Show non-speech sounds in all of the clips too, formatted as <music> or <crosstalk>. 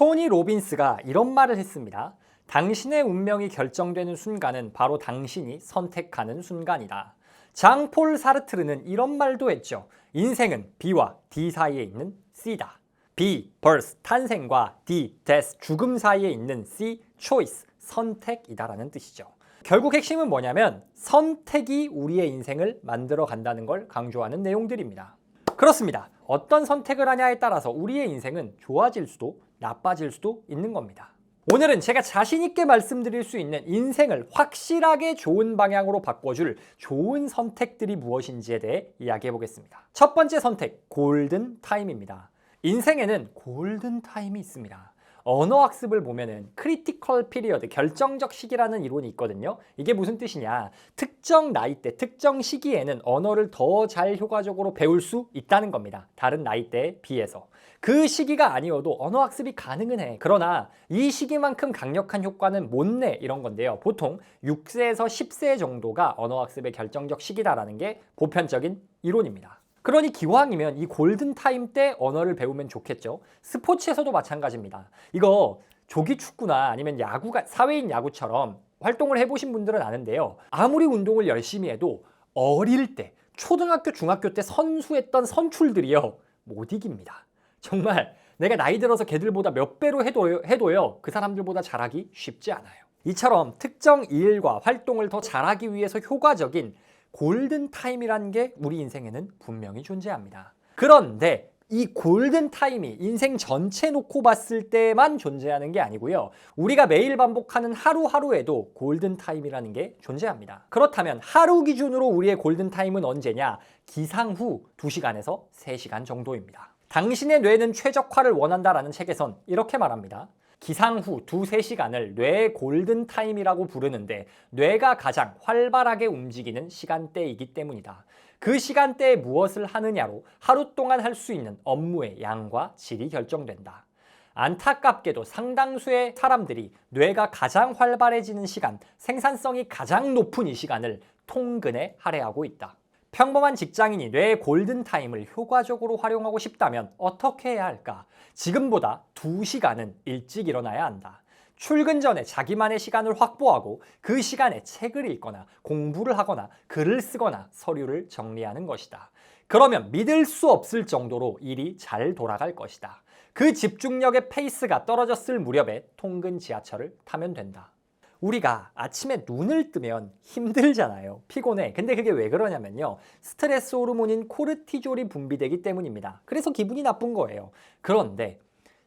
토니 로빈스가 이런 말을 했습니다. 당신의 운명이 결정되는 순간은 바로 당신이 선택하는 순간이다. 장 폴 사르트르는 이런 말도 했죠. 인생은 B와 D 사이에 있는 C다. B, birth, 탄생과 D, death, 죽음 사이에 있는 C, choice, 선택이다라는 뜻이죠. 결국 핵심은 뭐냐면 선택이 우리의 인생을 만들어 간다는 걸 강조하는 내용들입니다. 그렇습니다. 어떤 선택을 하냐에 따라서 우리의 인생은 좋아질 수도 나빠질 수도 있는 겁니다. 오늘은 제가 자신있게 말씀드릴 수 있는 인생을 확실하게 좋은 방향으로 바꿔줄 좋은 선택들이 무엇인지에 대해 이야기해 보겠습니다. 첫 번째 선택, 골든 타임입니다. 인생에는 골든 타임이 있습니다. 언어 학습을 보면은 크리티컬 피리어드 결정적 시기라는 이론이 있거든요. 이게 무슨 뜻이냐? 특정 나이대, 특정 시기에는 언어를 더 잘 효과적으로 배울 수 있다는 겁니다. 다른 나이대에 비해서. 그 시기가 아니어도 언어 학습이 가능은 해. 그러나 이 시기만큼 강력한 효과는 못 내 이런 건데요. 보통 6세에서 10세 정도가 언어 학습의 결정적 시기다라는 게 보편적인 이론입니다. 그러니 기왕이면 이 골든 타임 때 언어를 배우면 좋겠죠. 스포츠에서도 마찬가지입니다. 이거 조기 축구나 아니면 야구가 사회인 야구처럼 활동을 해보신 분들은 아는데요. 아무리 운동을 열심히 해도 어릴 때 초등학교 중학교 때 선수했던 선출들이요 못 이깁니다. 정말 내가 나이 들어서 걔들보다 몇 배로 해도요, 해도요 그 사람들보다 잘하기 쉽지 않아요. 이처럼 특정 일과 활동을 더 잘하기 위해서 효과적인 골든 타임이라는 게 우리 인생에는 분명히 존재합니다. 그런데 이 골든 타임이 인생 전체 놓고 봤을 때만 존재하는 게 아니고요. 우리가 매일 반복하는 하루하루에도 골든 타임이라는 게 존재합니다. 그렇다면 하루 기준으로 우리의 골든 타임은 언제냐? 기상 후 2시간에서 3시간 정도입니다. 당신의 뇌는 최적화를 원한다라는 책에선 이렇게 말합니다. 기상 후 두세 시간을 뇌 골든 타임이라고 부르는데 뇌가 가장 활발하게 움직이는 시간대이기 때문이다. 그 시간대에 무엇을 하느냐로 하루 동안 할 수 있는 업무의 양과 질이 결정된다. 안타깝게도 상당수의 사람들이 뇌가 가장 활발해지는 시간, 생산성이 가장 높은 이 시간을 통근에 할애하고 있다. 평범한 직장인이 뇌의 골든타임을 효과적으로 활용하고 싶다면 어떻게 해야 할까? 지금보다 2시간은 일찍 일어나야 한다. 출근 전에 자기만의 시간을 확보하고 그 시간에 책을 읽거나 공부를 하거나 글을 쓰거나 서류를 정리하는 것이다. 그러면 믿을 수 없을 정도로 일이 잘 돌아갈 것이다. 그 집중력의 페이스가 떨어졌을 무렵에 통근 지하철을 타면 된다. 우리가 아침에 눈을 뜨면 힘들잖아요. 피곤해. 근데 그게 왜 그러냐면요. 스트레스 호르몬인 코르티졸이 분비되기 때문입니다. 그래서 기분이 나쁜 거예요. 그런데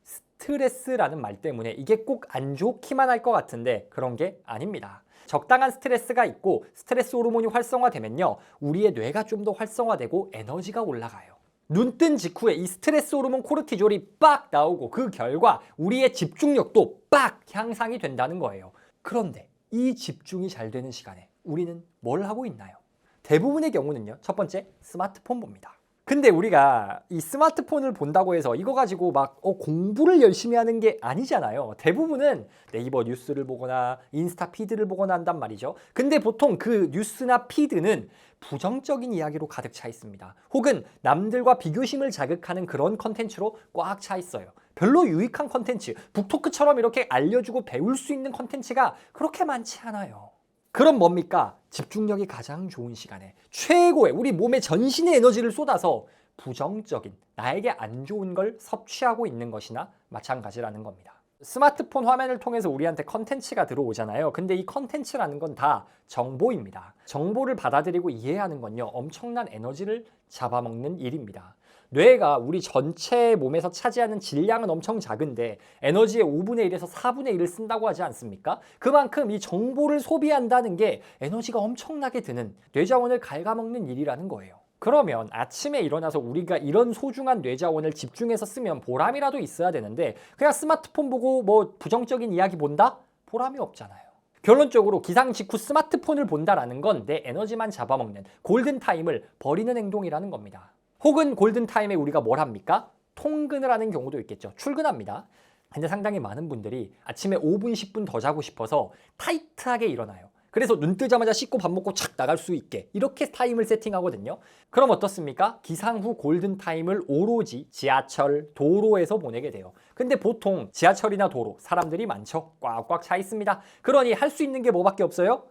스트레스라는 말 때문에 이게 꼭 안 좋기만 할 것 같은데 그런 게 아닙니다. 적당한 스트레스가 있고 스트레스 호르몬이 활성화되면요. 우리의 뇌가 좀 더 활성화되고 에너지가 올라가요. 눈뜬 직후에 이 스트레스 호르몬 코르티졸이 빡 나오고 그 결과 우리의 집중력도 빡 향상이 된다는 거예요. 그런데 이 집중이 잘 되는 시간에 우리는 뭘 하고 있나요? 대부분의 경우는요. 첫 번째, 스마트폰 봅니다. 근데 우리가 이 스마트폰을 본다고 해서 이거 가지고 막 어, 공부를 열심히 하는 게 아니잖아요. 대부분은 네이버 뉴스를 보거나 인스타 피드를 보거나 한단 말이죠. 근데 보통 그 뉴스나 피드는 부정적인 이야기로 가득 차 있습니다. 혹은 남들과 비교심을 자극하는 그런 컨텐츠로 꽉 차 있어요. 별로 유익한 컨텐츠, 북토크처럼 이렇게 알려주고 배울 수 있는 컨텐츠가 그렇게 많지 않아요. 그럼 뭡니까? 집중력이 가장 좋은 시간에 최고의 우리 몸의 전신의 에너지를 쏟아서 부정적인 나에게 안 좋은 걸 섭취하고 있는 것이나 마찬가지라는 겁니다. 스마트폰 화면을 통해서 우리한테 컨텐츠가 들어오잖아요. 근데 이 컨텐츠라는 건 다 정보입니다. 정보를 받아들이고 이해하는 건요. 엄청난 에너지를 잡아먹는 일입니다. 뇌가 우리 전체 몸에서 차지하는 질량은 엄청 작은데 에너지의 5분의 1에서 4분의 1을 쓴다고 하지 않습니까? 그만큼 이 정보를 소비한다는 게 에너지가 엄청나게 드는 뇌자원을 갉아먹는 일이라는 거예요. 그러면 아침에 일어나서 우리가 이런 소중한 뇌자원을 집중해서 쓰면 보람이라도 있어야 되는데 그냥 스마트폰 보고 뭐 부정적인 이야기 본다? 보람이 없잖아요. 결론적으로 기상 직후 스마트폰을 본다라는 건 내 에너지만 잡아먹는 골든타임을 버리는 행동이라는 겁니다. 혹은 골든타임에 우리가 뭘 합니까? 통근을 하는 경우도 있겠죠. 출근합니다. 근데 상당히 많은 분들이 아침에 5분, 10분 더 자고 싶어서 타이트하게 일어나요. 그래서 눈 뜨자마자 씻고 밥 먹고 착 나갈 수 있게 이렇게 타임을 세팅하거든요. 그럼 어떻습니까? 기상 후 골든 타임을 오로지 지하철, 도로에서 보내게 돼요. 근데 보통 지하철이나 도로 사람들이 많죠. 꽉꽉 차 있습니다. 그러니 할 수 있는 게 뭐밖에 없어요?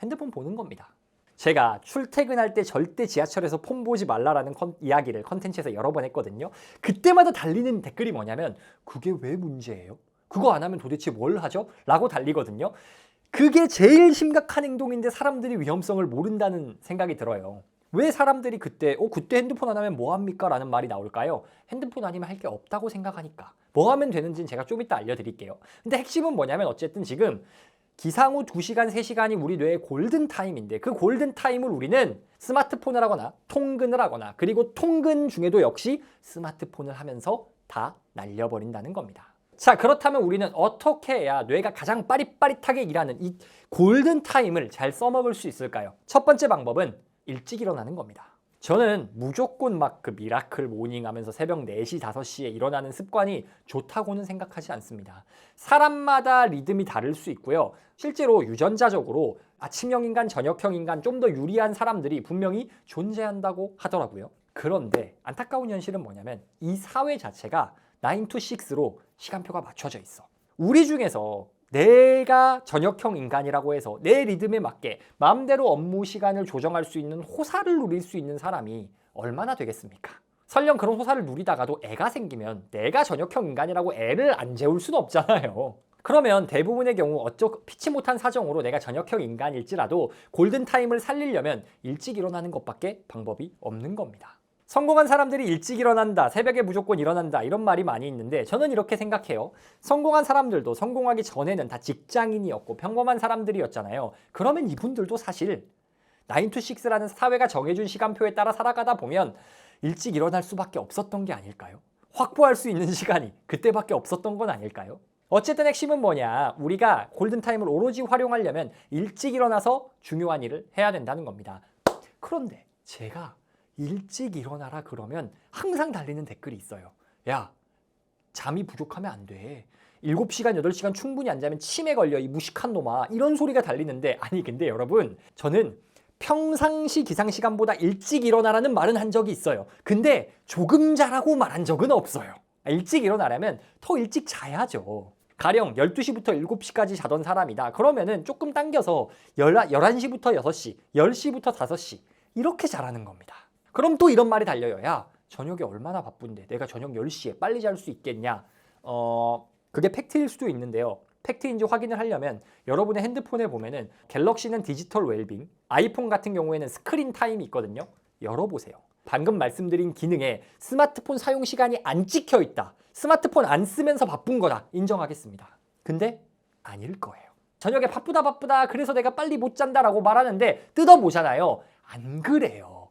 핸드폰 보는 겁니다. 제가 출퇴근할 때 절대 지하철에서 폰 보지 말라라는 컨, 이야기를 컨텐츠에서 여러 번 했거든요. 그때마다 달리는 댓글이 뭐냐면 그게 왜 문제예요? 그거 안 하면 도대체 뭘 하죠? 라고 달리거든요. 그게 제일 심각한 행동인데 사람들이 위험성을 모른다는 생각이 들어요. 왜 사람들이 그때 어 그때 핸드폰 안 하면 뭐 합니까? 라는 말이 나올까요? 핸드폰 아니면 할 게 없다고 생각하니까. 뭐 하면 되는지는 제가 좀 이따 알려드릴게요. 근데 핵심은 뭐냐면 어쨌든 지금 기상 후 2시간, 3시간이 우리 뇌의 골든 타임인데 그 골든 타임을 우리는 스마트폰을 하거나 통근을 하거나 그리고 통근 중에도 역시 스마트폰을 하면서 다 날려버린다는 겁니다. 자, 그렇다면 우리는 어떻게 해야 뇌가 가장 빠릿빠릿하게 일하는 이 골든 타임을 잘 써먹을 수 있을까요? 첫 번째 방법은 일찍 일어나는 겁니다. 저는 무조건 막 그 미라클 모닝 하면서 새벽 4시, 5시에 일어나는 습관이 좋다고는 생각하지 않습니다. 사람마다 리듬이 다를 수 있고요. 실제로 유전자적으로 아침형 인간, 저녁형 인간 좀 더 유리한 사람들이 분명히 존재한다고 하더라고요. 그런데 안타까운 현실은 뭐냐면 이 사회 자체가 9 to 6로 시간표가 맞춰져 있어. 우리 중에서 내가 저녁형 인간이라고 해서 내 리듬에 맞게 마음대로 업무 시간을 조정할 수 있는 호사를 누릴 수 있는 사람이 얼마나 되겠습니까? 설령 그런 호사를 누리다가도 애가 생기면 내가 저녁형 인간이라고 애를 안 재울 수는 없잖아요. 그러면 대부분의 경우 어쩌 피치 못한 사정으로 내가 저녁형 인간일지라도 골든타임을 살리려면 일찍 일어나는 것밖에 방법이 없는 겁니다. 성공한 사람들이 일찍 일어난다, 새벽에 무조건 일어난다 이런 말이 많이 있는데 저는 이렇게 생각해요. 성공한 사람들도 성공하기 전에는 다 직장인이었고 평범한 사람들이었잖아요. 그러면 이분들도 사실 9 to 6라는 사회가 정해준 시간표에 따라 살아가다 보면 일찍 일어날 수밖에 없었던 게 아닐까요? 확보할 수 있는 시간이 그때밖에 없었던 건 아닐까요? 어쨌든 핵심은 뭐냐? 우리가 골든타임을 오로지 활용하려면 일찍 일어나서 중요한 일을 해야 된다는 겁니다. 그런데 제가 일찍 일어나라 그러면 항상 달리는 댓글이 있어요. 야, 잠이 부족하면 안 돼. 7시간, 8시간 충분히 안 자면 치매 걸려. 이 무식한 놈아. 이런 소리가 달리는데 아니 근데 여러분 저는 평상시 기상 시간보다 일찍 일어나라는 말은 한 적이 있어요. 근데 조금 자라고 말한 적은 없어요. 일찍 일어나려면 더 일찍 자야죠. 가령 12시부터 7시까지 자던 사람이다. 그러면은 조금 당겨서 11시부터 6시, 10시부터 5시 이렇게 자라는 겁니다. 그럼 또 이런 말이 달려요. 야, 저녁에 얼마나 바쁜데 내가 저녁 10시에 빨리 잘 수 있겠냐? 어, 그게 팩트일 수도 있는데요. 팩트인지 확인을 하려면 여러분의 핸드폰에 보면은 갤럭시는 디지털 웰빙, 아이폰 같은 경우에는 스크린 타임이 있거든요. 열어보세요. 방금 말씀드린 기능에 스마트폰 사용 시간이 안 찍혀 있다. 스마트폰 안 쓰면서 바쁜 거다. 인정하겠습니다. 근데 아닐 거예요. 저녁에 바쁘다 바쁘다 그래서 내가 빨리 못 잔다라고 말하는데 뜯어보잖아요. 안 그래요.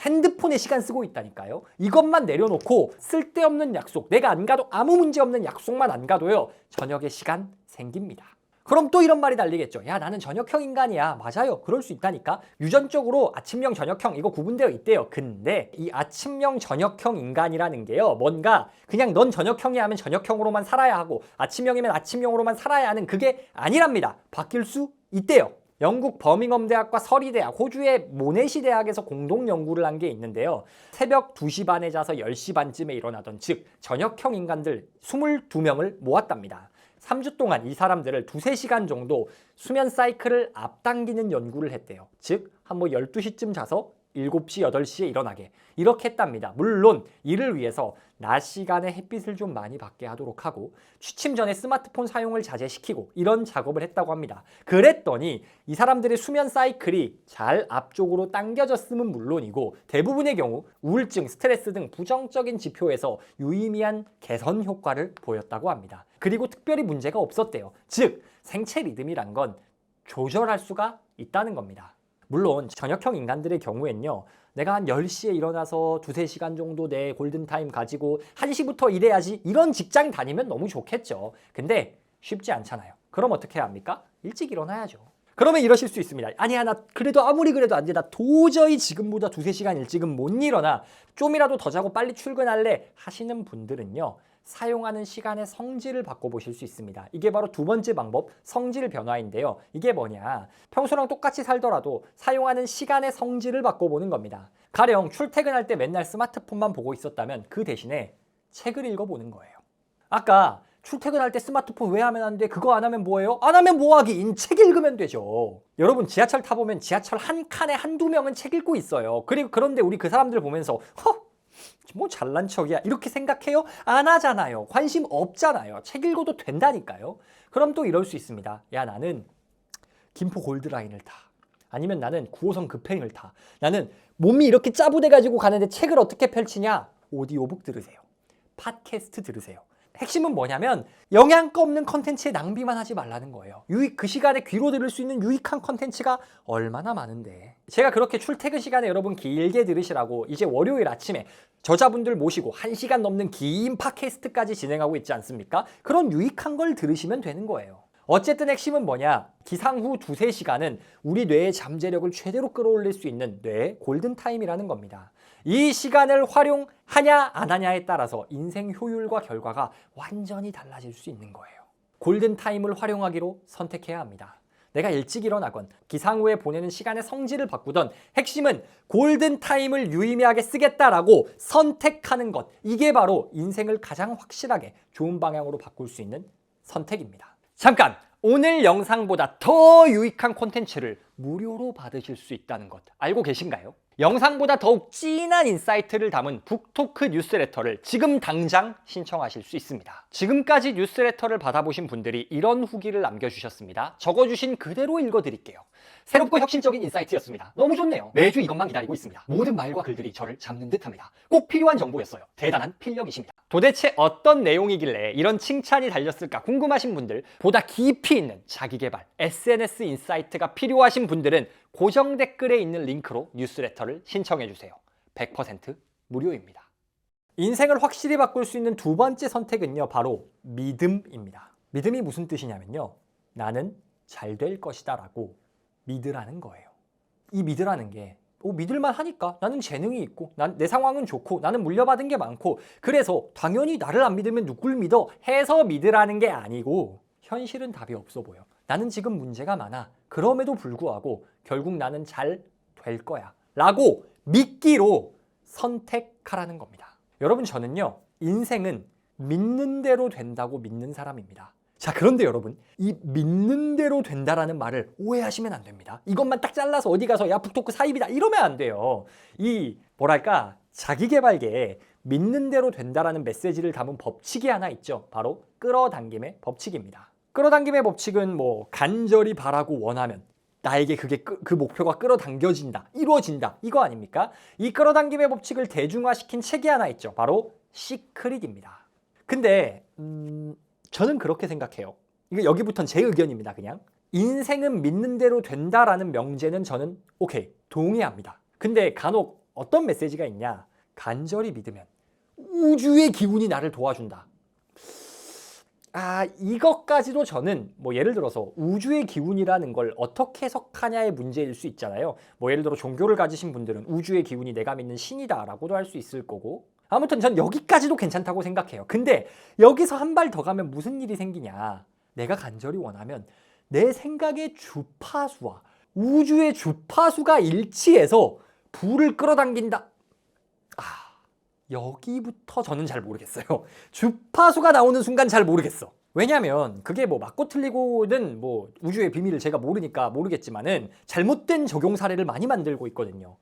핸드폰에 시간 쓰고 있다니까요. 이것만 내려놓고 쓸데없는 약속, 내가 안 가도 아무 문제 없는 약속만 안 가도요. 저녁에 시간 생깁니다. 그럼 또 이런 말이 달리겠죠. 야, 나는 저녁형 인간이야. 맞아요. 그럴 수 있다니까. 유전적으로 아침형, 저녁형 이거 구분되어 있대요. 근데 이 아침형, 저녁형 인간이라는 게요. 뭔가 그냥 넌 저녁형이 하면 저녁형으로만 살아야 하고 아침형이면 아침형으로만 살아야 하는 그게 아니랍니다. 바뀔 수 있대요. 영국 버밍엄 대학과 서리 대학, 호주의 모네시 대학에서 공동 연구를 한 게 있는데요. 새벽 2시 반에 자서 10시 반쯤에 일어나던 즉 저녁형 인간들 22명을 모았답니다. 3주 동안 이 사람들을 두세 시간 정도 수면 사이클을 앞당기는 연구를 했대요. 즉, 한 뭐 12시쯤 자서 7시, 8시에 일어나게. 이렇게 했답니다. 물론 이를 위해서 낮 시간에 햇빛을 좀 많이 받게 하도록 하고 취침 전에 스마트폰 사용을 자제시키고 이런 작업을 했다고 합니다. 그랬더니 이 사람들의 수면 사이클이 잘 앞쪽으로 당겨졌음은 물론이고 대부분의 경우 우울증, 스트레스 등 부정적인 지표에서 유의미한 개선 효과를 보였다고 합니다. 그리고 특별히 문제가 없었대요. 즉 생체 리듬이란 건 조절할 수가 있다는 겁니다. 물론 저녁형 인간들의 경우엔요. 내가 한 10시에 일어나서 두세 시간 정도 내 골든타임 가지고 1시부터 일해야지 이런 직장 다니면 너무 좋겠죠. 근데 쉽지 않잖아요. 그럼 어떻게 해야 합니까? 일찍 일어나야죠. 그러면 이러실 수 있습니다. 아니야, 나 그래도 아무리 그래도 안 돼. 나 도저히 지금보다 두세 시간 일찍은 못 일어나. 좀이라도 더 자고 빨리 출근할래 하시는 분들은요. 사용하는 시간의 성질을 바꿔보실 수 있습니다. 이게 바로 두 번째 방법, 성질 변화인데요. 이게 뭐냐? 평소랑 똑같이 살더라도 사용하는 시간의 성질을 바꿔보는 겁니다. 가령 출퇴근할 때 맨날 스마트폰만 보고 있었다면 그 대신에 책을 읽어보는 거예요. 아까 출퇴근할 때 스마트폰 왜 하면 안 돼? 그거 안 하면 뭐예요? 안 하면 뭐하긴 책 읽으면 되죠. 여러분 지하철 타보면 지하철 한 칸에 한두 명은 책 읽고 있어요. 그리고 그런데 우리 그 사람들 보면서 허! 뭐 잘난 척이야 이렇게 생각해요? 안 하잖아요. 관심 없잖아요. 책 읽어도 된다니까요. 그럼 또 이럴 수 있습니다. 야 나는 김포 골드라인을 타. 아니면 나는 9호선 급행을 타. 나는 몸이 이렇게 짜부돼 가지고 가는데 책을 어떻게 펼치냐? 오디오북 들으세요. 팟캐스트 들으세요. 핵심은 뭐냐면 영양가 없는 컨텐츠에 낭비만 하지 말라는 거예요. 유익 그 시간에 귀로 들을 수 있는 유익한 컨텐츠가 얼마나 많은데. 제가 그렇게 출퇴근 시간에 여러분 길게 들으시라고 이제 월요일 아침에 저자분들 모시고 1시간 넘는 긴 팟캐스트까지 진행하고 있지 않습니까? 그런 유익한 걸 들으시면 되는 거예요. 어쨌든 핵심은 뭐냐? 기상 후 두세 시간은 우리 뇌의 잠재력을 최대로 끌어올릴 수 있는 뇌의 골든타임이라는 겁니다. 이 시간을 활용하냐 안 하냐에 따라서 인생 효율과 결과가 완전히 달라질 수 있는 거예요. 골든타임을 활용하기로 선택해야 합니다. 내가 일찍 일어나건 기상 후에 보내는 시간의 성질을 바꾸던 핵심은 골든타임을 유의미하게 쓰겠다라고 선택하는 것. 이게 바로 인생을 가장 확실하게 좋은 방향으로 바꿀 수 있는 선택입니다. 잠깐! 오늘 영상보다 더 유익한 콘텐츠를 무료로 받으실 수 있다는 것 알고 계신가요? 영상보다 더욱 진한 인사이트를 담은 북토크 뉴스레터를 지금 당장 신청하실 수 있습니다. 지금까지 뉴스레터를 받아보신 분들이 이런 후기를 남겨주셨습니다. 적어주신 그대로 읽어드릴게요. 새롭고 혁신적인 인사이트였습니다. 너무 좋네요. 매주 이것만 기다리고 있습니다. 모든 말과 글들이 저를 잡는 듯합니다. 꼭 필요한 정보였어요. 대단한 필력이십니다. 도대체 어떤 내용이길래 이런 칭찬이 달렸을까 궁금하신 분들, 보다 깊이 있는 자기개발, SNS 인사이트가 필요하신 분들은 고정 댓글에 있는 링크로 뉴스레터를 신청해 주세요. 100% 무료입니다. 인생을 확실히 바꿀 수 있는 두 번째 선택은요, 바로 믿음입니다. 믿음이 무슨 뜻이냐면요, 나는 잘 될 것이다 라고 믿으라는 거예요. 이 믿으라는 게 어, 믿을만 하니까 나는 재능이 있고 난, 내 상황은 좋고 나는 물려받은 게 많고 그래서 당연히 나를 안 믿으면 누굴 믿어 해서 믿으라는 게 아니고 현실은 답이 없어 보여. 나는 지금 문제가 많아. 그럼에도 불구하고 결국 나는 잘 될 거야. 라고 믿기로 선택하라는 겁니다. 여러분 저는요. 인생은 믿는 대로 된다고 믿는 사람입니다. 자, 그런데 여러분, 이 믿는 대로 된다라는 말을 오해하시면 안 됩니다. 이것만 딱 잘라서 어디 가서 야, 북토크 사입이다. 이러면 안 돼요. 이, 뭐랄까, 자기 개발계에 믿는 대로 된다라는 메시지를 담은 법칙이 하나 있죠. 바로 끌어당김의 법칙입니다. 끌어당김의 법칙은 뭐 간절히 바라고 원하면 나에게 그게 끄, 그 목표가 끌어당겨진다, 이루어진다 이거 아닙니까? 이 끌어당김의 법칙을 대중화시킨 책이 하나 있죠. 바로 시크릿입니다. 근데 음, 저는 그렇게 생각해요. 이거 여기부터는 제 의견입니다. 그냥 인생은 믿는 대로 된다라는 명제는 저는 오케이 동의합니다. 근데 간혹 어떤 메시지가 있냐? 간절히 믿으면 우주의 기운이 나를 도와준다. 아, 이것까지도 저는 뭐 예를 들어서 우주의 기운이라는 걸 어떻게 해석하냐의 문제일 수 있잖아요. 뭐 예를 들어 종교를 가지신 분들은 우주의 기운이 내가 믿는 신이다라고도 할 수 있을 거고. 아무튼 전 여기까지도 괜찮다고 생각해요. 근데 여기서 한 발 더 가면 무슨 일이 생기냐? 내가 간절히 원하면 내 생각의 주파수와 우주의 주파수가 일치해서 불을 끌어당긴다. 아, 여기부터 저는 잘 모르겠어요. <laughs> 주파수가 나오는 순간 잘 모르겠어. 왜냐면 그게 뭐 맞고 틀리고는 뭐 우주의 비밀을 제가 모르니까 모르겠지만은 잘못된 적용 사례를 많이 만들고 있거든요.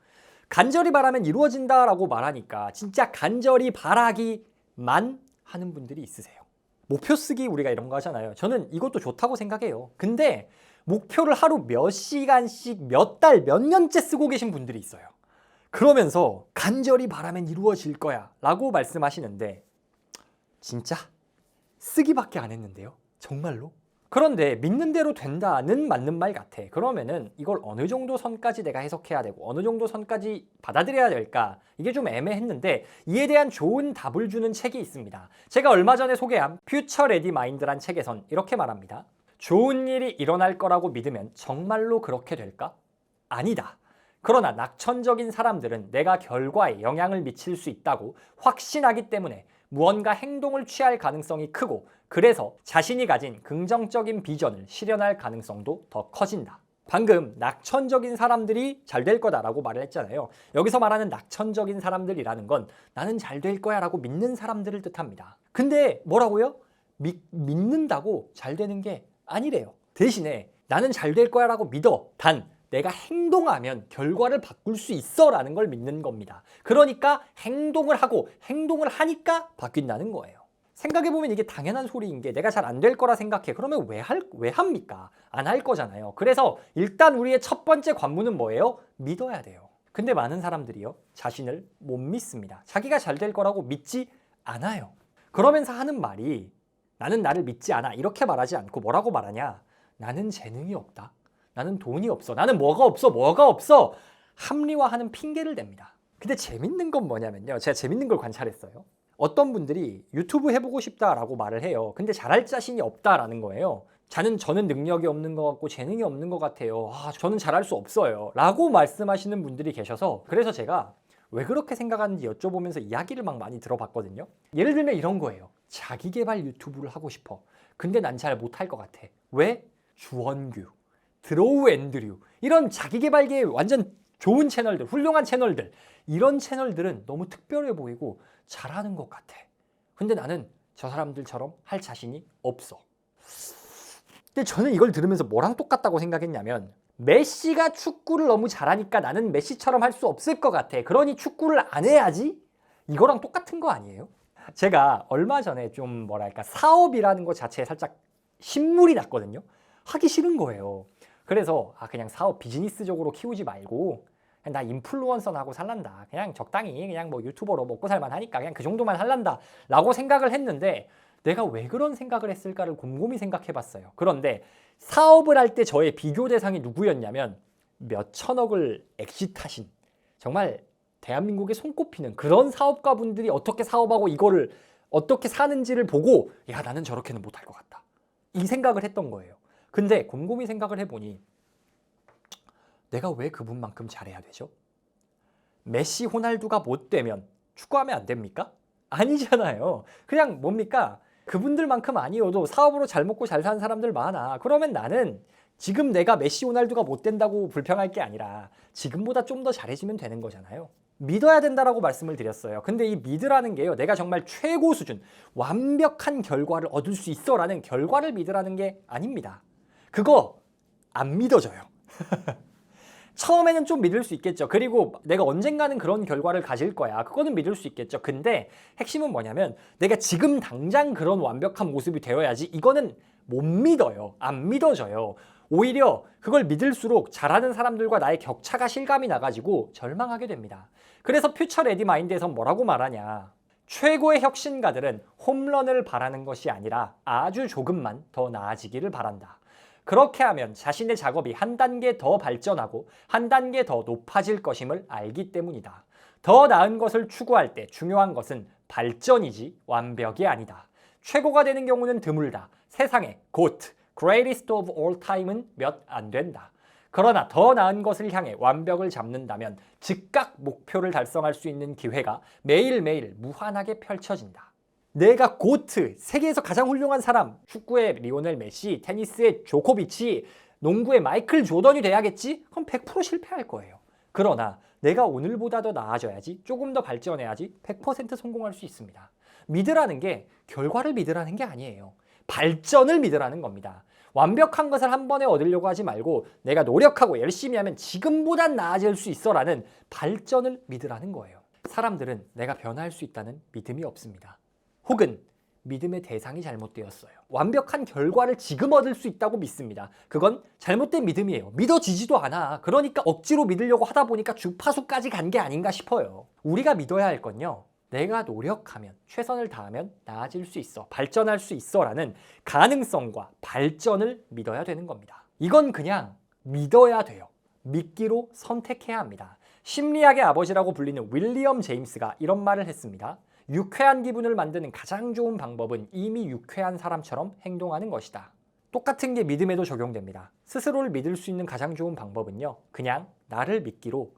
간절히 바라면 이루어진다라고 말하니까 진짜 간절히 바라기만 하는 분들이 있으세요. 목표 쓰기 우리가 이런 거 하잖아요. 저는 이것도 좋다고 생각해요. 근데 목표를 하루 몇 시간씩 몇 달, 몇 년째 쓰고 계신 분들이 있어요. 그러면서 간절히 바라면 이루어질 거야 라고 말씀하시는데 진짜 쓰기밖에 안 했는데요. 정말로? 그런데 믿는 대로 된다는 맞는 말 같아. 그러면은 이걸 어느 정도 선까지 내가 해석해야 되고 어느 정도 선까지 받아들여야 될까? 이게 좀 애매했는데 이에 대한 좋은 답을 주는 책이 있습니다. 제가 얼마 전에 소개한 퓨처 레디 마인드란 책에선 이렇게 말합니다. 좋은 일이 일어날 거라고 믿으면 정말로 그렇게 될까? 아니다. 그러나 낙천적인 사람들은 내가 결과에 영향을 미칠 수 있다고 확신하기 때문에 무언가 행동을 취할 가능성이 크고 그래서 자신이 가진 긍정적인 비전을 실현할 가능성도 더 커진다. 방금 낙천적인 사람들이 잘 될 거다라고 말을 했잖아요. 여기서 말하는 낙천적인 사람들이라는 건 나는 잘 될 거야라고 믿는 사람들을 뜻합니다. 근데 뭐라고요? 믿, 믿는다고 잘 되는 게 아니래요. 대신에 나는 잘 될 거야라고 믿어. 단 내가 행동하면 결과를 바꿀 수 있어라는 걸 믿는 겁니다. 그러니까 행동을 하고 행동을 하니까 바뀐다는 거예요. 생각해보면 이게 당연한 소리인 게 내가 잘 안 될 거라 생각해. 그러면 왜 할, 왜 합니까? 안 할 거잖아요. 그래서 일단 우리의 첫 번째 관문은 뭐예요? 믿어야 돼요. 근데 많은 사람들이요. 자신을 못 믿습니다. 자기가 잘 될 거라고 믿지 않아요. 그러면서 하는 말이 나는 나를 믿지 않아. 이렇게 말하지 않고 뭐라고 말하냐? 나는 재능이 없다. 나는 돈이 없어. 나는 뭐가 없어. 뭐가 없어. 합리화하는 핑계를 댑니다. 근데 재밌는 건 뭐냐면요. 제가 재밌는 걸 관찰했어요. 어떤 분들이 유튜브 해보고 싶다라고 말을 해요. 근데 잘할 자신이 없다라는 거예요. 자는 저는 능력이 없는 것 같고 재능이 없는 것 같아요. 아, 저는 잘할 수 없어요. 라고 말씀하시는 분들이 계셔서 그래서 제가 왜 그렇게 생각하는지 여쭤보면서 이야기를 막 많이 들어봤거든요. 예를 들면 이런 거예요. 자기 개발 유튜브를 하고 싶어. 근데 난 잘 못할 것 같아. 왜? 주원규, 드로우 앤드류 이런 자기 개발계의 완전 좋은 채널들, 훌륭한 채널들 이런 채널들은 너무 특별해 보이고 잘하는 것 같아. 근데 나는 저 사람들처럼 할 자신이 없어. 근데 저는 이걸 들으면서 뭐랑 똑같다고 생각했냐면 메시가 축구를 너무 잘하니까 나는 메시처럼 할 수 없을 것 같아. 그러니 축구를 안 해야지? 이거랑 똑같은 거 아니에요? 제가 얼마 전에 좀 뭐랄까 사업이라는 것 자체에 살짝 신물이 났거든요. 하기 싫은 거예요. 그래서 아 그냥 사업 비즈니스적으로 키우지 말고 그냥 나 인플루언서나 하고 살란다. 그냥 적당히 그냥 뭐 유튜버로 먹고 살만 하니까 그냥 그 정도만 할란다. 라고 생각을 했는데 내가 왜 그런 생각을 했을까를 곰곰이 생각해 봤어요. 그런데 사업을 할 때 저의 비교 대상이 누구였냐면 몇 천억을 엑시트하신 정말 대한민국에 손꼽히는 그런 사업가 분들이 어떻게 사업하고 이거를 어떻게 사는지를 보고 야 나는 저렇게는 못할 것 같다. 이 생각을 했던 거예요. 근데 곰곰이 생각을 해보니 내가 왜 그분만큼 잘해야 되죠? 메시, 호날두가 못 되면 축구하면 안 됩니까? 아니잖아요. 그냥 뭡니까? 그분들만큼 아니어도 사업으로 잘 먹고 잘 사는 사람들 많아. 그러면 나는 지금 내가 메시, 호날두가 못 된다고 불평할 게 아니라 지금보다 좀 더 잘해지면 되는 거잖아요. 믿어야 된다라고 말씀을 드렸어요. 근데 이 믿으라는 게요. 내가 정말 최고 수준, 완벽한 결과를 얻을 수 있어라는 결과를 믿으라는 게 아닙니다. 그거 안 믿어져요. <laughs> 처음에는 좀 믿을 수 있겠죠. 그리고 내가 언젠가는 그런 결과를 가질 거야. 그거는 믿을 수 있겠죠. 근데 핵심은 뭐냐면 내가 지금 당장 그런 완벽한 모습이 되어야지 이거는 못 믿어요. 안 믿어져요. 오히려 그걸 믿을수록 잘하는 사람들과 나의 격차가 실감이 나가지고 절망하게 됩니다. 그래서 퓨처 레디 마인드에서 뭐라고 말하냐. 최고의 혁신가들은 홈런을 바라는 것이 아니라 아주 조금만 더 나아지기를 바란다. 그렇게 하면 자신의 작업이 한 단계 더 발전하고 한 단계 더 높아질 것임을 알기 때문이다. 더 나은 것을 추구할 때 중요한 것은 발전이지 완벽이 아니다. 최고가 되는 경우는 드물다. 세상에 고트, greatest of all time은 몇 안 된다. 그러나 더 나은 것을 향해 완벽을 잡는다면 즉각 목표를 달성할 수 있는 기회가 매일매일 무한하게 펼쳐진다. 내가 고트, 세계에서 가장 훌륭한 사람, 축구의 리오넬 메시, 테니스의 조코비치, 농구의 마이클 조던이 돼야겠지? 그럼 100% 실패할 거예요. 그러나 내가 오늘보다 더 나아져야지, 조금 더 발전해야지 100% 성공할 수 있습니다. 믿으라는 게 결과를 믿으라는 게 아니에요. 발전을 믿으라는 겁니다. 완벽한 것을 한 번에 얻으려고 하지 말고 내가 노력하고 열심히 하면 지금보단 나아질 수 있어라는 발전을 믿으라는 거예요. 사람들은 내가 변할 수 있다는 믿음이 없습니다. 혹은 믿음의 대상이 잘못되었어요. 완벽한 결과를 지금 얻을 수 있다고 믿습니다. 그건 잘못된 믿음이에요. 믿어지지도 않아. 그러니까 억지로 믿으려고 하다 보니까 주파수까지 간 게 아닌가 싶어요. 우리가 믿어야 할 건요. 내가 노력하면, 최선을 다하면 나아질 수 있어, 발전할 수 있어 라는 가능성과 발전을 믿어야 되는 겁니다. 이건 그냥 믿어야 돼요. 믿기로 선택해야 합니다. 심리학의 아버지라고 불리는 윌리엄 제임스가 이런 말을 했습니다. 유쾌한 기분을 만드는 가장 좋은 방법은 이미 유쾌한 사람처럼 행동하는 것이다. 똑같은 게 믿음에도 적용됩니다. 스스로를 믿을 수 있는 가장 좋은 방법은요. 그냥 나를 믿기로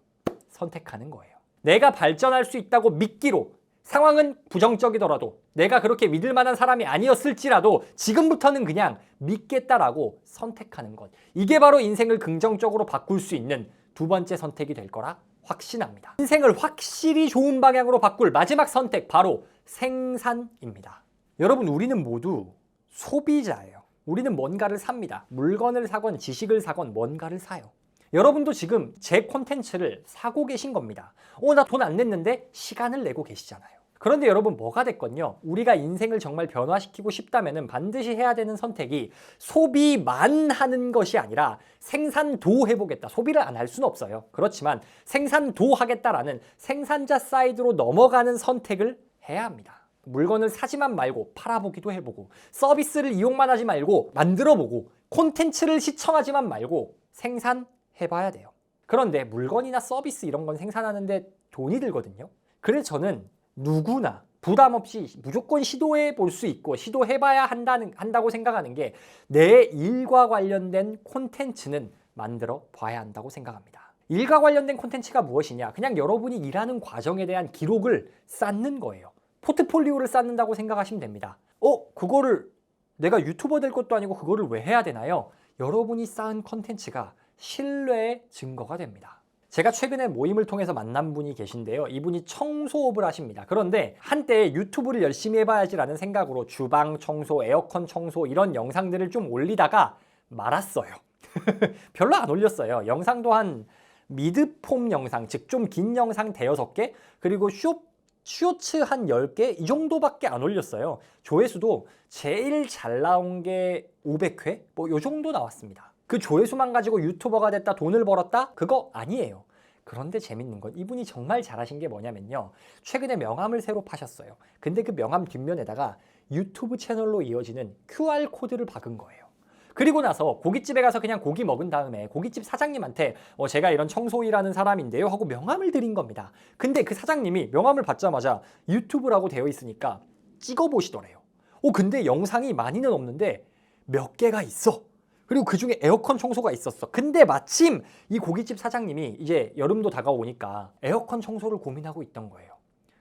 선택하는 거예요. 내가 발전할 수 있다고 믿기로 상황은 부정적이더라도 내가 그렇게 믿을 만한 사람이 아니었을지라도 지금부터는 그냥 믿겠다라고 선택하는 것. 이게 바로 인생을 긍정적으로 바꿀 수 있는 두 번째 선택이 될 거라 확신합니다. 인생을 확실히 좋은 방향으로 바꿀 마지막 선택 바로 생산입니다. 여러분 우리는 모두 소비자예요. 우리는 뭔가를 삽니다. 물건을 사건 지식을 사건 뭔가를 사요. 여러분도 지금 제 콘텐츠를 사고 계신 겁니다. 어, 나 돈 안 냈는데 시간을 내고 계시잖아요. 그런데 여러분 뭐가 됐건요. 우리가 인생을 정말 변화시키고 싶다면 반드시 해야 되는 선택이 소비만 하는 것이 아니라 생산도 해보겠다. 소비를 안 할 수는 없어요. 그렇지만 생산도 하겠다라는 생산자 사이드로 넘어가는 선택을 해야 합니다. 물건을 사지만 말고 팔아보기도 해보고 서비스를 이용만 하지 말고 만들어보고 콘텐츠를 시청하지만 말고 생산 해봐야 돼요. 그런데 물건이나 서비스 이런 건 생산하는데 돈이 들거든요. 그래서 저는 누구나 부담 없이 무조건 시도해 볼 수 있고 시도해 봐야 한다는 한다고 생각하는 게 내 일과 관련된 콘텐츠는 만들어 봐야 한다고 생각합니다. 일과 관련된 콘텐츠가 무엇이냐? 그냥 여러분이 일하는 과정에 대한 기록을 쌓는 거예요. 포트폴리오를 쌓는다고 생각하시면 됩니다. 어, 그거를 내가 유튜버 될 것도 아니고 그거를 왜 해야 되나요? 여러분이 쌓은 콘텐츠가 신뢰의 증거가 됩니다. 제가 최근에 모임을 통해서 만난 분이 계신데요. 이분이 청소업을 하십니다. 그런데 한때 유튜브를 열심히 해봐야지라는 생각으로 주방 청소, 에어컨 청소 이런 영상들을 좀 올리다가 말았어요. <laughs> 별로 안 올렸어요. 영상도 한 미드폼 영상, 즉 좀 긴 영상 대여섯 개, 그리고 쇼 쇼츠 한 10개 이 정도밖에 안 올렸어요. 조회수도 제일 잘 나온 게 500회? 뭐 요 정도 나왔습니다. 그 조회수만 가지고 유튜버가 됐다 돈을 벌었다? 그거 아니에요. 그런데 재밌는 건 이분이 정말 잘하신 게 뭐냐면요. 최근에 명함을 새로 파셨어요. 근데 그 명함 뒷면에다가 유튜브 채널로 이어지는 QR코드를 박은 거예요. 그리고 나서 고깃집에 가서 그냥 고기 먹은 다음에 고깃집 사장님한테 어, 제가 이런 청소일하는 사람인데요 하고 명함을 드린 겁니다. 근데 그 사장님이 명함을 받자마자 유튜브라고 되어 있으니까 찍어 보시더래요. 오 근데 영상이 많이는 없는데 몇 개가 있어. 그리고 그 중에 에어컨 청소가 있었어. 근데 마침 이 고깃집 사장님이 이제 여름도 다가오니까 에어컨 청소를 고민하고 있던 거예요.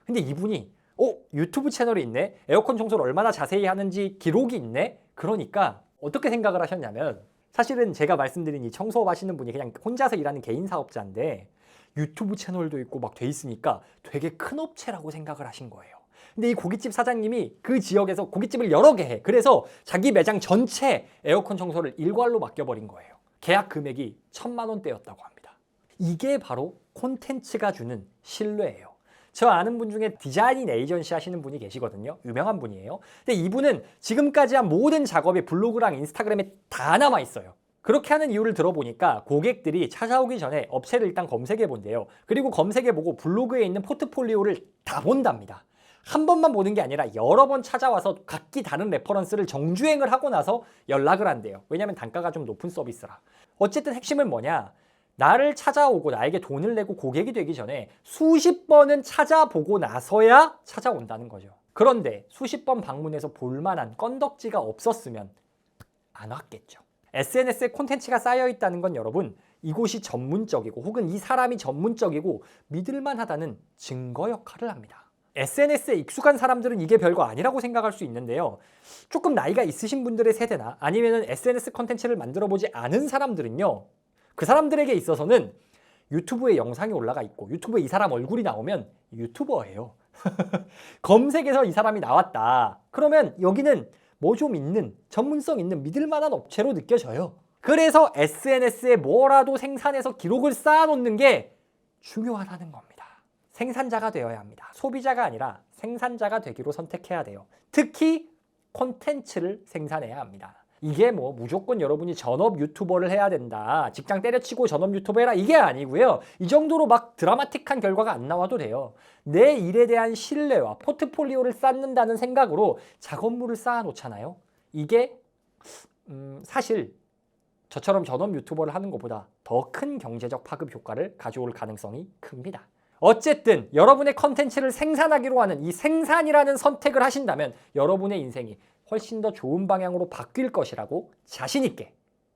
근데 이분이 어 유튜브 채널이 있네. 에어컨 청소를 얼마나 자세히 하는지 기록이 있네. 그러니까 어떻게 생각을 하셨냐면 사실은 제가 말씀드린 이 청소업 하시는 분이 그냥 혼자서 일하는 개인 사업자인데 유튜브 채널도 있고 막 돼 있으니까 되게 큰 업체라고 생각을 하신 거예요. 근데 이 고깃집 사장님이 그 지역에서 고깃집을 여러 개 해. 그래서 자기 매장 전체 에어컨 청소를 일괄로 맡겨버린 거예요. 계약 금액이 천만 원대였다고 합니다. 이게 바로 콘텐츠가 주는 신뢰예요. 저 아는 분 중에 디자인 에이전시 하시는 분이 계시거든요. 유명한 분이에요. 근데 이분은 지금까지 한 모든 작업이 블로그랑 인스타그램에 다 남아 있어요. 그렇게 하는 이유를 들어보니까 고객들이 찾아오기 전에 업체를 일단 검색해 본대요. 그리고 검색해 보고 블로그에 있는 포트폴리오를 다 본답니다. 한 번만 보는 게 아니라 여러 번 찾아와서 각기 다른 레퍼런스를 정주행을 하고 나서 연락을 한대요. 왜냐하면 단가가 좀 높은 서비스라. 어쨌든 핵심은 뭐냐? 나를 찾아오고 나에게 돈을 내고 고객이 되기 전에 수십 번은 찾아보고 나서야 찾아온다는 거죠. 그런데 수십 번 방문해서 볼만한 건덕지가 없었으면 안 왔겠죠. SNS에 콘텐츠가 쌓여 있다는 건 여러분 이곳이 전문적이고 혹은 이 사람이 전문적이고 믿을만하다는 증거 역할을 합니다. SNS에 익숙한 사람들은 이게 별거 아니라고 생각할 수 있는데요. 조금 나이가 있으신 분들의 세대나 아니면 SNS 콘텐츠를 만들어 보지 않은 사람들은요. 그 사람들에게 있어서는 유튜브에 영상이 올라가 있고 유튜브에 이 사람 얼굴이 나오면 유튜버예요. <laughs> 검색에서 이 사람이 나왔다. 그러면 여기는 뭐 좀 있는 전문성 있는 믿을 만한 업체로 느껴져요. 그래서 SNS에 뭐라도 생산해서 기록을 쌓아 놓는 게 중요하다는 겁니다. 생산자가 되어야 합니다. 소비자가 아니라 생산자가 되기로 선택해야 돼요. 특히 콘텐츠를 생산해야 합니다. 이게 뭐 무조건 여러분이 전업 유튜버를 해야 된다. 직장 때려치고 전업 유튜버 해라. 이게 아니고요. 이 정도로 막 드라마틱한 결과가 안 나와도 돼요. 내 일에 대한 신뢰와 포트폴리오를 쌓는다는 생각으로 작업물을 쌓아 놓잖아요. 이게 음, 사실 저처럼 전업 유튜버를 하는 것보다 더 큰 경제적 파급 효과를 가져올 가능성이 큽니다. 어쨌든 여러분의 컨텐츠를 생산하기로 하는 이 생산이라는 선택을 하신다면 여러분의 인생이 훨씬 더 좋은 방향으로 바뀔 것이라고 자신 있게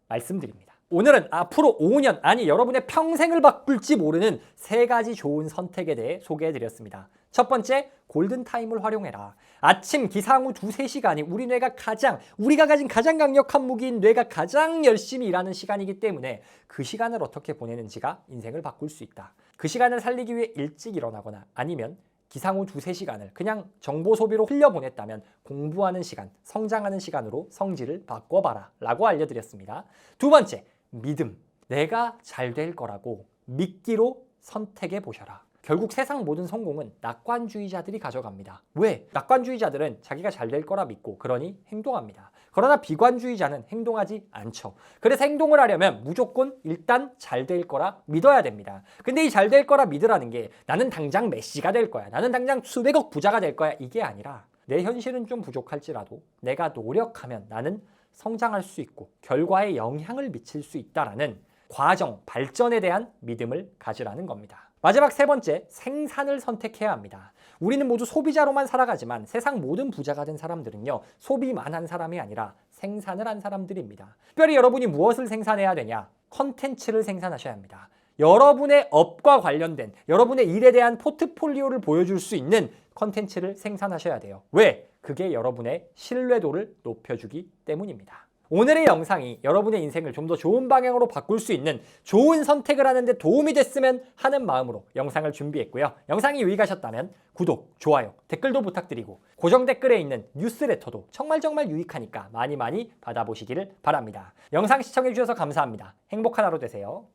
말씀드립니다. 오늘은 앞으로 5년 아니 여러분의 평생을 바꿀지 모르는 세 가지 좋은 선택에 대해 소개해 드렸습니다. 첫 번째, 골든타임을 활용해라. 아침 기상 후 두세 시간이 우리 뇌가 가장, 우리가 가진 가장 강력한 무기인 뇌가 가장 열심히 일하는 시간이기 때문에 그 시간을 어떻게 보내는지가 인생을 바꿀 수 있다. 그 시간을 살리기 위해 일찍 일어나거나 아니면 기상 후 두세 시간을 그냥 정보 소비로 흘려보냈다면 공부하는 시간, 성장하는 시간으로 성질을 바꿔봐라 라고 알려드렸습니다. 두 번째, 믿음. 내가 잘 될 거라고 믿기로 선택해 보셔라. 결국 세상 모든 성공은 낙관주의자들이 가져갑니다. 왜? 낙관주의자들은 자기가 잘 될 거라 믿고 그러니 행동합니다. 그러나 비관주의자는 행동하지 않죠. 그래서 행동을 하려면 무조건 일단 잘 될 거라 믿어야 됩니다. 근데 이 잘 될 거라 믿으라는 게 나는 당장 메시가 될 거야. 나는 당장 수백억 부자가 될 거야. 이게 아니라 내 현실은 좀 부족할지라도 내가 노력하면 나는 성장할 수 있고 결과에 영향을 미칠 수 있다라는 과정, 발전에 대한 믿음을 가지라는 겁니다. 마지막 세 번째, 생산을 선택해야 합니다. 우리는 모두 소비자로만 살아가지만 세상 모든 부자가 된 사람들은요, 소비만 한 사람이 아니라 생산을 한 사람들입니다. 특별히 여러분이 무엇을 생산해야 되냐? 컨텐츠를 생산하셔야 합니다. 여러분의 업과 관련된 여러분의 일에 대한 포트폴리오를 보여줄 수 있는 컨텐츠를 생산하셔야 돼요. 왜? 그게 여러분의 신뢰도를 높여주기 때문입니다. 오늘의 영상이 여러분의 인생을 좀 더 좋은 방향으로 바꿀 수 있는 좋은 선택을 하는데 도움이 됐으면 하는 마음으로 영상을 준비했고요. 영상이 유익하셨다면 구독, 좋아요, 댓글도 부탁드리고 고정 댓글에 있는 뉴스레터도 정말 정말 유익하니까 많이 많이 받아보시기를 바랍니다. 영상 시청해주셔서 감사합니다. 행복한 하루 되세요.